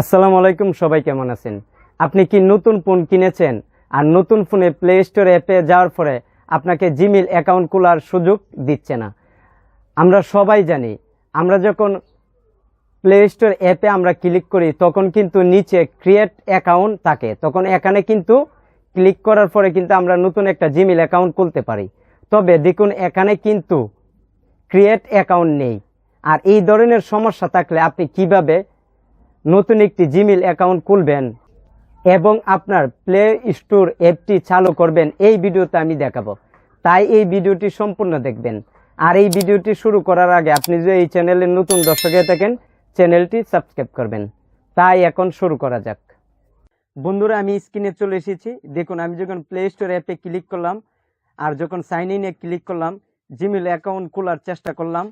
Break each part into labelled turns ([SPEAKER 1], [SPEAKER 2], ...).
[SPEAKER 1] আসসালামু আলাইকুম, সবাই কেমন আছেন? আপনি কি নতুন ফোন কিনেছেন? আর নতুন ফোনে প্লে স্টোর অ্যাপে যাওয়ার পরে আপনাকে জিমেল অ্যাকাউন্ট খোলার সুযোগ দিচ্ছে না। আমরা সবাই জানি, আমরা যখন প্লে স্টোর অ্যাপে আমরা ক্লিক করি, তখন কিন্তু নিচে ক্রিয়েট অ্যাকাউন্ট থাকে। তখন এখানে কিন্তু ক্লিক করার পরে কিন্তু আমরা নতুন একটা জিমেল অ্যাকাউন্ট খুলতে পারি। তবে দেখুন, এখানে কিন্তু ক্রিয়েট অ্যাকাউন্ট নেই। আর এই ধরনের সমস্যা থাকলে আপনি কীভাবে নতুন একটি জিমেল অ্যাকাউন্ট খুলবেন এবং আপনার প্লে স্টোর অ্যাপটি চালু করবেন। এই ভিডিওতে আমি দেখাবো। তাই এই ভিডিওটি সম্পূর্ণ দেখবেন। আর এই ভিডিওটি শুরু করার আগে আপনি যদি এই চ্যানেলের নতুন দর্শক হয়ে থাকেন, চ্যানেলটি সাবস্ক্রাইব করবেন। তাই এখন শুরু করা যাক। বন্ধুরা, আমি স্ক্রিনে চলে এসেছি। দেখুন, আমি যখন প্লে স্টোর অ্যাপে ক্লিক করলাম আর যখন সাইন ইনে ক্লিক করলাম জিমেল অ্যাকাউন্ট খোলার চেষ্টা করলাম।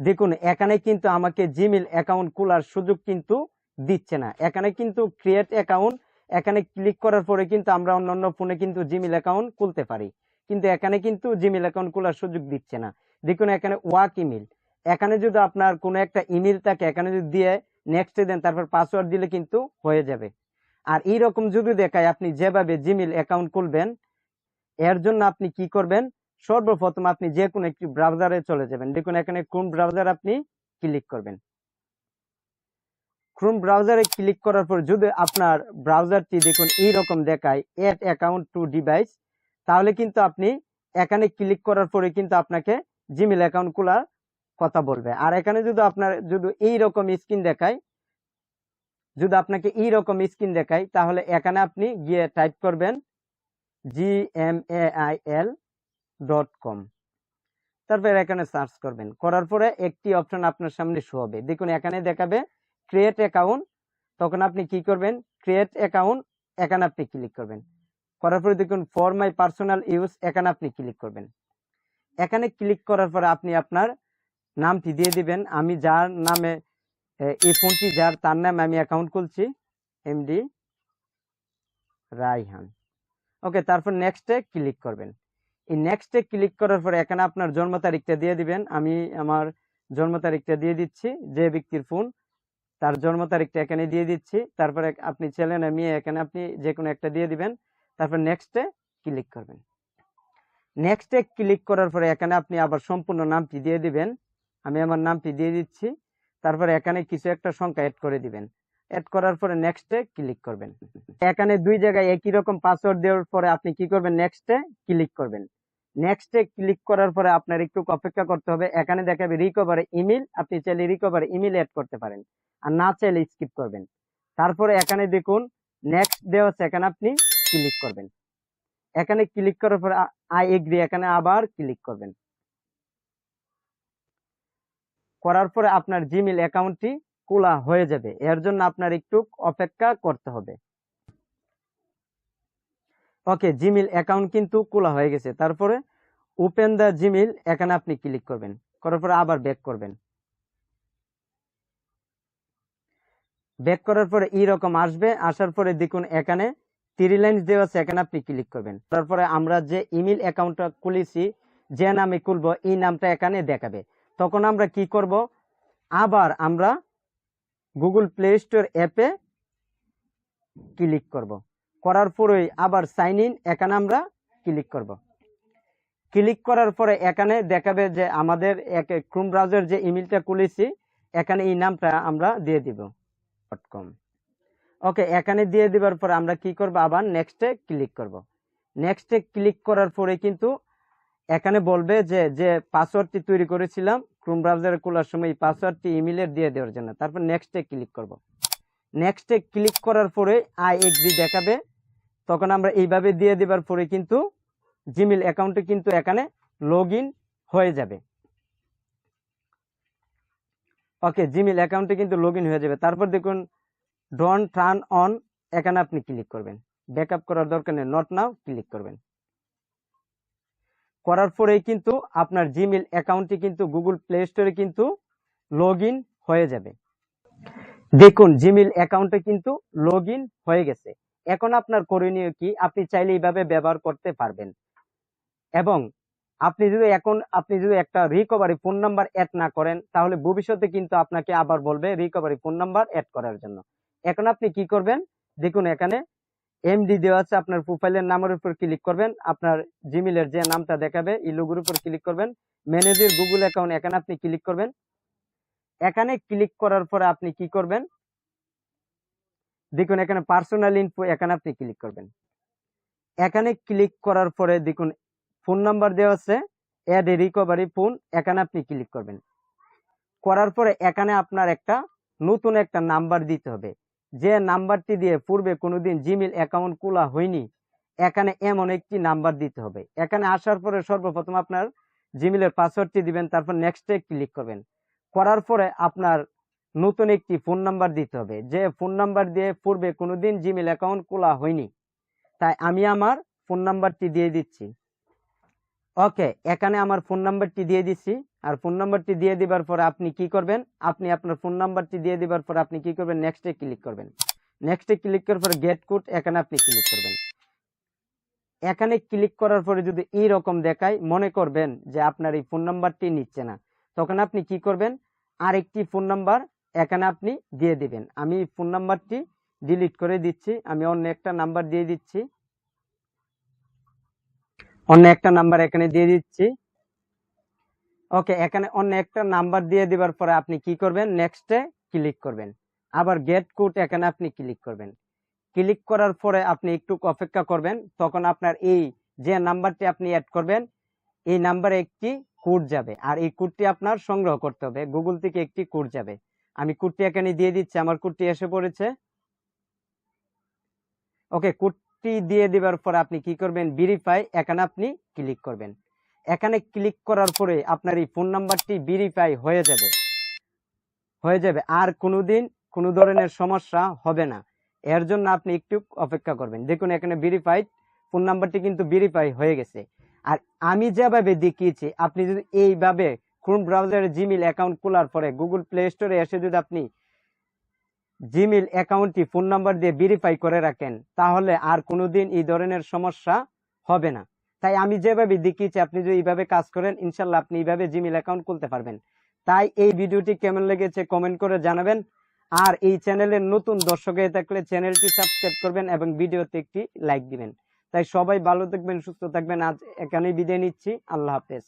[SPEAKER 1] দেখুন, এখানে কিন্তু আমাকে জিমেল অ্যাকাউন্ট খোলার সুযোগ কিন্তু দিচ্ছে না। এখানে কিন্তু ক্রিয়েট অ্যাকাউন্ট এখানে ক্লিক করার পরে কিন্তু আমরা অন্যান্য ফোনে কিন্তু জিমেল অ্যাকাউন্ট খুলতে পারি। কিন্তু এখানে কিন্তু জিমেল অ্যাকাউন্ট খোলার সুযোগ দিচ্ছে না। দেখুন, এখানে ওয়াক ইমেল এখানে যদি আপনার কোনো একটা ইমেল থাকে, এখানে যদি দিয়ে নেক্সট দেন, তারপর পাসওয়ার্ড দিলে কিন্তু হয়ে যাবে। আর এই রকম যদি দেখায় আপনি যেভাবে জিমেল অ্যাকাউন্ট খুলবেন, এর জন্য আপনি কি করবেন? সর্বপ্রথম আপনি যে কোনো একটি ব্রাউজারে চলে যাবেন। দেখুন, এখানে কোন ব্রাউজার আপনি ক্লিক করবেন। ক্রোম ব্রাউজারে ক্লিক করার পর যদি আপনার ব্রাউজারটি দেখুন এই রকম দেখায় এড অ্যাকাউন্ট টু ডিভাইস তাহলে কিন্তু আপনি এখানে ক্লিক করার পরে কিন্তু আপনাকে জিমেল অ্যাকাউন্ট খোলার কথা বলবে। আর এখানে যদি আপনার, যদি এই রকম স্ক্রিন দেখায়, যদি আপনাকে এই রকম স্ক্রিন দেখায়, তাহলে এখানে আপনি গিয়ে টাইপ করবেন G M A I L dot com তারপর এখানে সার্চ করবেন। করার পরে একটি অপশন আপনার সামনে শো হবে। দেখুন, এখানে দেখাবে ক্রিয়েট অ্যাকাউন্ট তখন আপনি কি করবেন? ক্রিয়েট অ্যাকাউন্ট এখানে আপনি ক্লিক করবেন। করার পরে দেখুন ফর মাই পার্সোনাল ইউজ এখানে আপনি ক্লিক করবেন। এখানে ক্লিক করার পরে আপনি আপনার নামটি দিয়ে দিবেন। আমি যার নামে এই ফোনটি, যার, তার নামে আমি অ্যাকাউন্ট খুলছি। এমডি রাইহান ওকে তারপর নেক্সটে ক্লিক করবেন। এই নেক্সটে ক্লিক করার পরে এখানে আপনার জন্ম তারিখটা দিয়ে দিবেন। আমি আমার জন্ম তারিখটা দিয়ে দিচ্ছি, যে ব্যক্তির ফোন তার জন্ম তারিখটা এখানে দিয়ে দিচ্ছি। তারপরে আপনি ছেলে না মেয়ে, এখানে আপনি যে কোনো একটা দিয়ে দিবেন। তারপর নেক্সটে ক্লিক করবেন। নেক্সটে ক্লিক করার পরে এখানে আপনি আবার সম্পূর্ণ নামটি দিয়ে দিবেন। আমি আমার নামটি দিয়ে দিচ্ছি। তারপরে এখানে কিছু একটা সংখ্যা অ্যাড করে দিবেন। অ্যাড করার পরে নেক্সটে ক্লিক করবেন। এখানে দুই জায়গায় একই রকম পাসওয়ার্ড দেওয়ার পরে আপনি কি করবেন? নেক্সটে ক্লিক করবেন। নেক্সটে ক্লিক করার পরে আপনার একটু অপেক্ষা করতে হবে। এখানে দেখাবে রিকভার ইমেল আপনি চাইলে রিকভার ইমেল অ্যাড করতে পারেন। আর না চাইলে স্কিপ করবেন। তারপরে এখানে দেখুন নেক্সট দেওয়া আছে, এখানে আপনি ক্লিক করবেন। এখানে ক্লিক করার পরে আই এগ্রি এখানে আবার ক্লিক করবেন। করার পরে আপনার জিমেল অ্যাকাউন্টটি খোলা হয়ে যাবে। এর জন্য আপনার একটু অপেক্ষা করতে হবে। ওকে জিমেল অ্যাকাউন্ট কিন্তু খোলা হয়ে গেছে। তারপরে ওপেন দ্য জিমেল এখানে আপনি ক্লিক করবেন। করার পরে আবার ব্যাক করবেন। ব্যাক করার পরে এইরকম আসবে। আসার পরে দেখুন এখানে থ্রি লাইন দেওয়া আছে, এখানে আপনি ক্লিক করবেন। তারপরে আমরা যে ইমেল অ্যাকাউন্টটা খুলেছি, যে নামে খুলবো, এই নামটা এখানে দেখাবে। তখন আমরা কি করব? আবার আমরা গুগল প্লে স্টোর অ্যাপে ক্লিক করব। করার পরেই আবার সাইন ইন এখানে আমরা ক্লিক করব। ক্লিক করার পরে এখানে দেখাবে যে আমাদের এক ক্রোম ব্রাউজার যে ইমেলটা খুলেছি, এখানে এই নামটা আমরা দিয়ে দিব ডট কম ওকে, এখানে দিয়ে দেওয়ার পরে আমরা কি করব? আবার নেক্সটে ক্লিক করব। নেক্সটে ক্লিক করার পরে কিন্তু এখানে বলবে যে যে পাসওয়ার্ডটি তৈরি করেছিলাম ক্রোম ব্রাউজারে খোলার সময় এই পাসওয়ার্ডটি ইমেলের দিয়ে দেওয়ার জন্য। তারপর নেক্সটে ক্লিক করব। নেক্সটে ক্লিক করার পরে আই এগ্রি দেখাবে তখন আমরা এইভাবে দিয়ে দেবার পরে কিন্তু জিমেল অ্যাকাউন্টে কিন্তু এখানে লগ হয়ে যাবে। ওকে জিমেল অ্যাকাউন্টে কিন্তু লগ হয়ে যাবে। তারপর দেখুন ডন টার্ন অন এখানে আপনি ক্লিক করবেন। ব্যাকআপ করার দরকার নেই নট নাও ক্লিক করবেন। করার পরেই কিন্তু আপনার জিমেল অ্যাকাউন্টটি কিন্তু গুগল প্লে স্টোরে কিন্তু লগ হয়ে যাবে। দেখুন জিমেল অ্যাকাউন্টে কিন্তু লগ হয়ে গেছে। এখন আপনার করণীয় কি? আপনি চাইলে এইভাবে ব্যবহার করতে পারবেন। এবং আপনি যদি এখন, আপনি যদি একটা রিকভারি ফোন নাম্বার অ্যাড না করেন, তাহলে ভবিষ্যতে কিন্তু আপনাকে আবার বলবে রিকভারি ফোন নাম্বার অ্যাড করার জন্য। এখন আপনি কি করবেন? দেখুন এখানে এমডি দেওয়া আছে, আপনার প্রোফাইলের নামের উপর ক্লিক করবেন। আপনার জিমেলের যে নামটা দেখাবে, এই লোগোর উপর ক্লিক করবেন। ম্যানেজের গুগল অ্যাকাউন্ট এখানে আপনি ক্লিক করবেন। এখানে ক্লিক করার পরে আপনি কি করবেন? দেখুন, এখানে পার্সোনাল ইনফো এখানে আপনি ক্লিক করবেন। এখানে ক্লিক করার পরে দেখুন ফোন নাম্বার দেওয়া আছে অ্যাড এ রিকভারি ফোন এখানে আপনি ক্লিক করবেন। করার পরে এখানে আপনার একটা নতুন একটা নাম্বার দিতে হবে। যে নাম্বারটি দিয়ে পূর্বে কোনোদিন জিমেল অ্যাকাউন্ট খোলা হয়নি, এখানে এমন একটি নাম্বার দিতে হবে। এখানে আসার পরে সর্বপ্রথম আপনার জিমেলের পাসওয়ার্ডটি দিবেন, তারপর নেক্সটে ক্লিক করবেন। করার পরে আপনার নতুন একটি ফোন নাম্বার দিতে হবে। যে ফোন নাম্বার দিয়ে পূর্বে কোনোদিন জিমেল অ্যাকাউন্ট খোলা হয়নি, তাই আমি আমার ফোন নাম্বারটি দিয়ে দিচ্ছি। ওকে এখানে আমার ফোন নাম্বারটি দিয়ে দিচ্ছি। আর ফোন নাম্বারটি দিয়ে দিবার পরে আপনি কি করবেন? আপনি আপনার ফোন নাম্বারটি দিয়ে দিবার পরে আপনি কি করবেন? নেক্সটে ক্লিক করবেন। নেক্সটে ক্লিক করার পরে গেট কোড এখানে আপনি ক্লিক করবেন। এখানে ক্লিক করার পরে যদি এই রকম দেখায়, মনে করবেন যে আপনার এই ফোন নাম্বারটি নিচ্ছে না। তখন আপনি কি করবেন? আরেকটি ফোন নাম্বার এখানে আপনি দিয়ে দিবেন। আমি ফোন নাম্বারটি ডিলিট করে দিচ্ছি। আমি অন্য একটা নাম্বার দিয়ে দিচ্ছি। অন্য একটা নাম্বার এখানে দিয়ে দিচ্ছি। ওকে, এখানে অন্য একটা নাম্বার দিয়ে দেওয়ার পরে আপনি কি করবেন? নেক্সটে ক্লিক করবেন। আবার গেট কোড এখানে আপনি ক্লিক করবেন। ক্লিক করার পরে আপনি একটু অপেক্ষা করবেন। তখন আপনার এই যে নাম্বারটি আপনি অ্যাড করবেন, এই নাম্বারে একটি কোড যাবে। আর এই কোডটি আপনার সংগ্রহ করতে হবে। গুগল থেকে একটি কোড যাবে। আমি কোডটি এখানে দিয়ে দিচ্ছি, আমার কুর্তি এসে পড়েছে। ওকে, কুর্তি দিয়ে দেওয়ার পর আপনি কি করবেন? ভেরিফাই এখানে আপনি ক্লিক করবেন। এখানে ক্লিক করার পরে আপনার এই ফোন নাম্বারটি ভেরিফাই হয়ে যাবে। হয়ে যাবে। আর কোনোদিন কোনো ধরনের সমস্যা হবে না। এর জন্য আপনি একটু অপেক্ষা করবেন। দেখুন, এখানে ভেরিফাইড ফোন নাম্বারটি কিন্তু ভেরিফাই হয়ে গেছে। আর আমি যেভাবে দেখিয়েছি, আপনি যদি এইভাবে ক্রোম ব্রাউজারে জিমেল অ্যাকাউন্ট খোলার পরে গুগল প্লে স্টোরে এসে যদি আপনি জিমেল অ্যাকাউন্টটি ফোন নাম্বার দিয়ে ভেরিফাই করে রাখেন, তাহলে আর কোনোদিন এই ধরনের সমস্যা হবে না। তাই আমি যেভাবে দেখিয়েছি, আপনি যদি এইভাবে কাজ করেন ইনশাল্লাহ আপনি এইভাবে জিমেল অ্যাকাউন্ট খুলতে পারবেন। তাই এই ভিডিওটি কেমন লেগেছে কমেন্ট করে জানাবেন। আর এই চ্যানেলের নতুন দর্শক হয়ে থাকলে চ্যানেলটি সাবস্ক্রাইব করবেন এবং ভিডিওতে একটি লাইক দিবেন। তাই সবাই ভালো থাকবেন, সুস্থ থাকবেন। আজ এখানেই বিদায় নিচ্ছি। আল্লাহ হাফেজ।